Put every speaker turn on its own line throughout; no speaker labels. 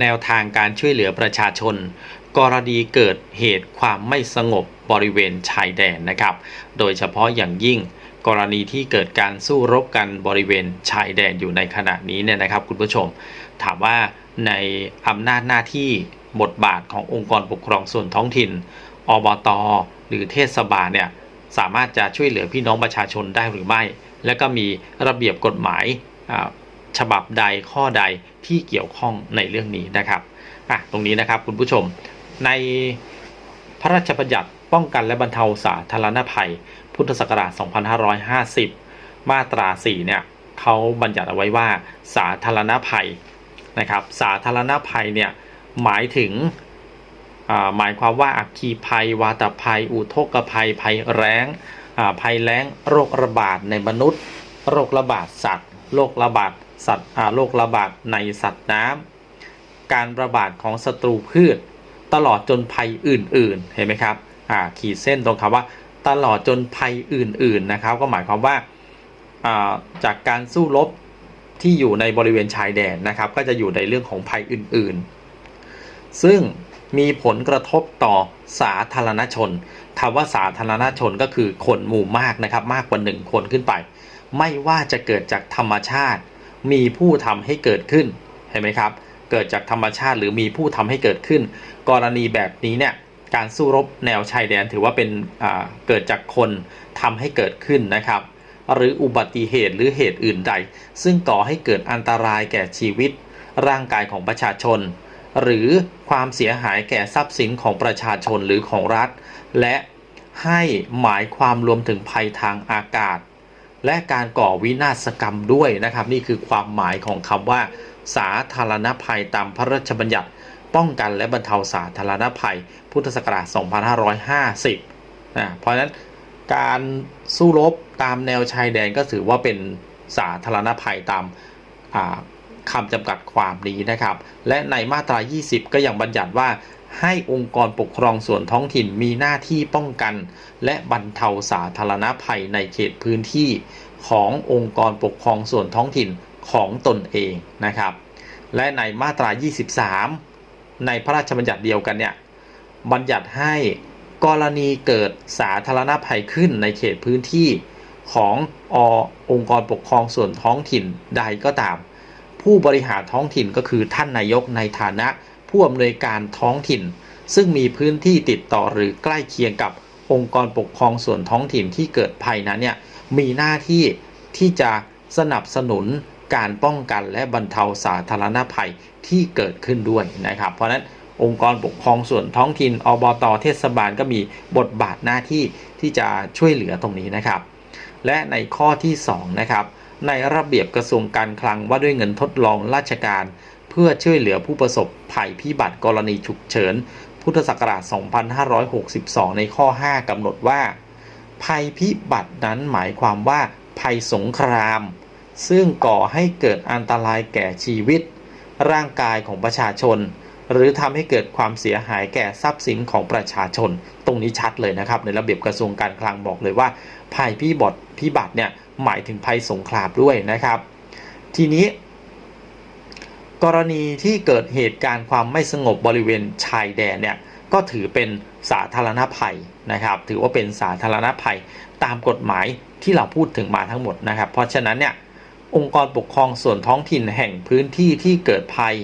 แนวทางการช่วยเหลือประชาชน กรณีเกิดเหตุความไม่สงบบริเวณชายแดนนะครับ โดยเฉพาะอย่างยิ่งกรณีที่เกิดการสู้รบกันบริเวณชายแดนอยู่ในขณะนี้เนี่ยนะครับคุณผู้ชม ถามว่าในอำนาจหน้าที่บทบาทขององค์กรปกครองส่วนท้องถิ่น อบต หรือเทศบาลเนี่ยสามารถจะช่วยเหลือพี่น้องประชาชนได้หรือไม่ และก็มีระเบียบกฎหมายอ่า ฉบับใดข้อใดที่เกี่ยวข้องในเรื่องนี้นะครับอะตรงนี้นะครับคุณผู้ชมในพระราชบัญญัติป้องกันและบรรเทาสาธารณภัย พุทธศักราช 2550 มาตรา 4 เนี่ยเขาบัญญัติเอาไว้ว่าสาธารณภัยนะครับสาธารณภัยเนี่ยหมายถึงหมายความว่าอัคคีภัย วาตภัย อุทกภัย ภัยแล้งภัยแล้งโรคระบาดในมนุษย์ โรคระบาดสัตว์ โรคระบาด สัตว์โรคระบาดในสัตว์น้ำการระบาดของศัตรูพืช ตลอดจนภัยอื่น ๆ เห็นไหมครับขีดเส้นตรงคำว่า ตลอดจนภัยอื่น ๆ นะครับ ก็หมายความว่าาจากการสู้รบที่อยู่ในบริเวณชายแดนนะครับ ก็จะอยู่ในเรื่องของภัยอื่น ๆ ซึ่งมีผลกระทบต่อสาธารณชนคำว่าสาธารณชนก็คือคนหมู่มากนะครับ มากกว่าหนึ่งคนขึ้นไป ไม่ว่าจะเกิดจากธรรมชาติ มีผู้ทำให้เกิดขึ้นเห็นไหมครับ เกิดจากธรรมชาติหรือมีผู้ทำให้เกิดขึ้น กรณีแบบนี้เนี่ยการสู้รบแนวชายแดนถือว่าเป็นเกิดจากคนทำให้เกิดขึ้นนะครับ หรืออุบัติเหตุหรือเหตุอื่นใด ซึ่งก่อให้เกิดอันตรายแก่ชีวิต ร่างกายของประชาชน หรือความเสียหายแก่ทรัพย์สินของประชาชนหรือของรัฐ และให้หมายความรวมถึงภัยทางอากาศ และการก่อวินาศกรรมด้วยนะครับ นี่คือความหมายของคำว่า สาธารณภัยตามพระราชบัญญัติ ป้องกันและบรรเทาสาธารณภัย พุทธศักราช 2550นะเพราะฉะนั้นการสู้รบตามแนวชายแดนก็ถือว่าเป็นสาธารณภัยตามอ่า คำจำกัดความนี้นะครับ และในมาตรา 20 ก็ยังบัญญัติว่าให้องค์กรปกครองส่วนท้องถิ่นมีหน้าที่ป้องกัน และบรรเทาสาธารณภัยในเขตพื้นที่ขององค์กรปกครองส่วนท้องถิ่นของตนเองนะครับ และในมาตรา 23 ในพระราชบัญญัติเดียวกันเนี่ยบัญญัติให้กรณีเกิดสาธารณภัยขึ้นในเขตพื้นที่ของอองค์กรปกครองส่วนท้องถิ่นใดก็ตาม ผู้บริหารท้องถิ่นก็คือท่านนายกในฐานะผู้อำนวยการท้องถิ่น ซึ่งมีพื้นที่ติดต่อหรือใกล้เคียงกับองค์กรปกครองส่วนท้องถิ่นที่เกิดภัยนั้นเนี่ยมีหน้าที่ที่จะสนับสนุนการป้องกันและบรรเทาสาธารณภัยที่เกิดขึ้นด้วยนะครับ เพราะนั้นองค์กรปกครองส่วนท้องถิ่นอบตเทศบาลก็มีบทบาทหน้าที่ที่จะช่วยเหลือตรงนี้นะครับ และในข้อที่2นะครับ ในระเบียบกระทรวงการคลังว่าด้วยเงินทดลองราชการ เพื่อช่วยเหลือผู้ประสบภัยพิบัติกรณีฉุกเฉิน พุทธศักราช 2562 ในข้อ 5 กำหนดว่า ภัยพิบัตินั้นหมายความว่า ภัยสงคราม ซึ่งก่อให้เกิดอันตรายแก่ชีวิต ร่างกายของประชาชน หรือทำให้เกิดความเสียหายแก่ทรัพย์สินของประชาชน ตรงนี้ชัดเลยนะครับ ในระเบียบกระทรวงการคลังบอกเลยว่า ภัยพิบัติพิบัติเนี่ยหมายถึงภัยสงครามด้วยนะครับ ทีนี้ กรณีที่เกิดเหตุการณ์ความไม่สงบบริเวณชายแดนเนี่ยก็ถือเป็นสาธารณภัยนะครับ ถือว่าเป็นสาธารณภัยตามกฎหมายที่เราพูดถึงมาทั้งหมดนะครับ เพราะฉะนั้นเนี่ยองค์กรปกครองส่วนท้องถิ่นแห่งพื้นที่ที่เกิดภัย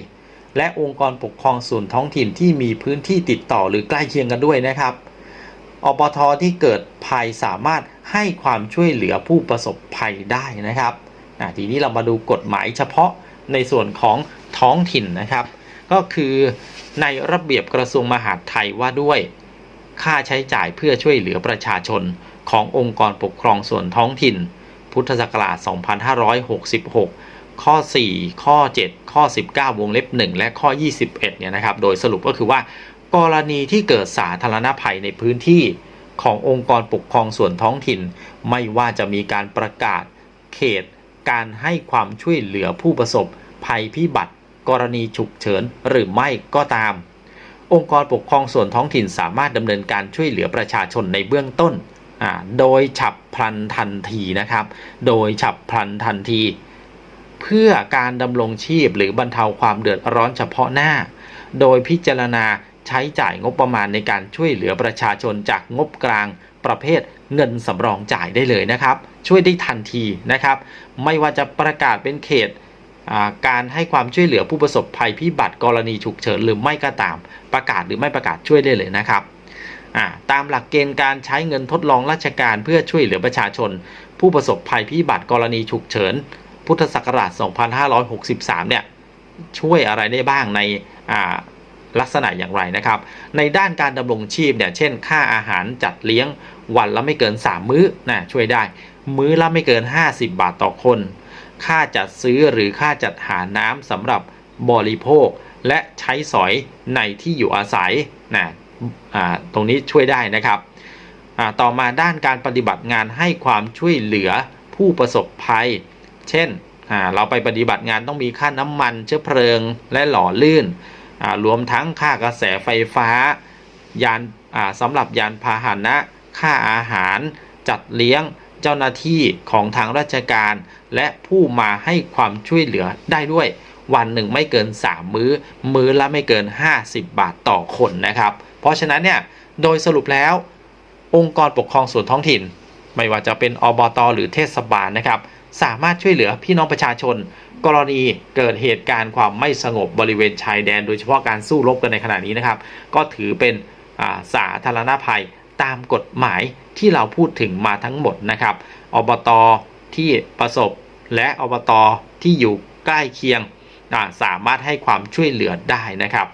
และองค์กรปกครองส่วนท้องถิ่นที่มีพื้นที่ติดต่อหรือใกล้เคียงกันด้วยนะครับอปทที่เกิดภัยสามารถให้ความช่วยเหลือผู้ประสบภัยได้นะครับทีนี้เรามาดูกฎหมายเฉพาะในส่วนของท้องถิ่นนะครับ ก็คือในระเบียบกระทรวงมหาดไทยว่าด้วย ค่าใช้จ่ายเพื่อช่วยเหลือประชาชนขององค์กรปกครองส่วนท้องถิ่น พุทธศักราช 2566 ข้อ 4 ข้อ 7 ข้อ 19 วงเล็บ 1 และข้อ 21 เนี่ยนะครับ โดยสรุปก็คือว่า กรณีที่เกิดสาธารณภัยในพื้นที่ขององค์กรปกครองส่วนท้องถิ่น ไม่ว่าจะมีการประกาศเขต การให้ความช่วยเหลือผู้ประสบ ภัยพิบัติ กรณีฉุกเฉินหรือไม่ก็ตาม องค์กรปกครองส่วนท้องถิ่นสามารถดำเนินการช่วยเหลือประชาชนในเบื้องต้น โดยฉับพลันทันทีนะครับ โดยฉับพลันทันที เพื่อการดำรงชีพหรือบรรเทาความเดือดร้อนเฉพาะหน้า โดยพิจารณาใช้จ่ายงบประมาณในการช่วยเหลือประชาชนจากงบกลางประเภทเงินสำรองจ่ายได้เลยนะครับ ช่วยได้ทันทีนะครับ ไม่ว่าจะประกาศเป็นเขตการให้ความช่วยเหลือผู้ประสบภัยพิบัติกรณีฉุกเฉินหรือไม่ก็ตาม ประกาศหรือไม่ประกาศช่วยได้เลยนะครับตามหลักเกณฑ์การใช้เงินทดลองราชการเพื่อช่วยเหลือประชาชน ผู้ประสบภัยพิบัติกรณีฉุกเฉิน พุทธศักราช 2563 เนี่ยช่วยอะไรได้บ้างในลักษณะอย่างไรนะครับ ในด้านการดำรงชีพเนี่ยเช่น ค่าอาหารจัดเลี้ยงวันละไม่เกิน 3 มื้อนะช่วยได้ มื้อละไม่เกิน 50 บาทต่อคน ค่าจัดซื้อหรือค่าจัดหาน้ำสำหรับบริโภคและใช้สอยในที่อยู่อาศัยนะอ่าตรงนี้ช่วยได้นะครับต่อมาด้านการปฏิบัติงานให้ความช่วยเหลือผู้ประสบภัย เช่นเราไปปฏิบัติงานต้องมีค่าน้ำมันเชื้อเพลิงและหล่อลื่น รวมทั้งค่ากระแสไฟฟ้า ยานาสำหรับยานพาหนะ ค่าอาหาร จัดเลี้ยงเจ้าหน้าที่ของทางราชการ และผู้มาให้ความช่วยเหลือได้ด้วย วันหนึ่งไม่เกิน 3 มื้อ มื้อละไม่เกิน 50 บาทต่อคนนะครับ เพราะฉะนั้นเนี่ยโดยสรุปแล้ว องค์กรปกครองส่วนท้องถิ่น ไม่ว่าจะเป็นอบตหรือเทศบาลนะครับ สามารถช่วยเหลือพี่น้องประชาชน กรณีเกิดเหตุการณ์ความไม่สงบบริเวณชายแดน โดยเฉพาะการสู้รบกันในขณะนี้นะครับ ก็ถือเป็นาสาธารณภัยตามกฎหมายที่เราพูดถึงมาทั้งหมดนะครับ อบตที่ประสบและอบตที่อยู่ใกล้เคียงาสามารถให้ความช่วยเหลือได้นะครับ